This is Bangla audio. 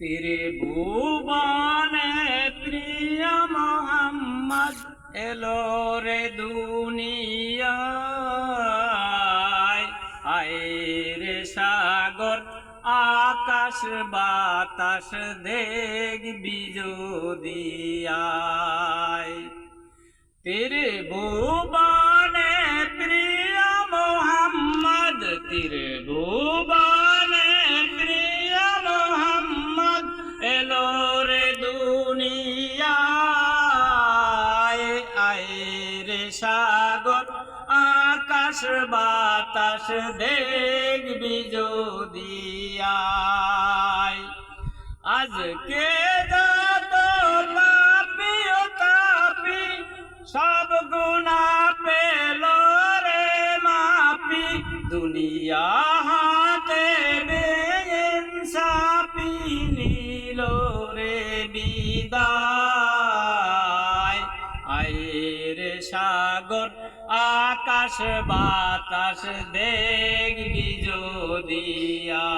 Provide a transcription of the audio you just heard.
তেরে ভুবনে প্রিয় মোহাম্মদ এলো রে দুনিয়ায় সাগর আকাশ বাতাস দেখবি যদিয়ায় তেরে ভুবনে প্রিয় মোহাম্মদ তেরে রে সাগর, আকাশ বাতাস দেখবি যদিয়ায় আজকে তাপি, সব গুণা পেল রে মাপি, দুনিয়া হাতে বেইনসাফি নিল রে বিদায়। আয়ের সাগর আকাশ বাতাস দেখবি যদিয়া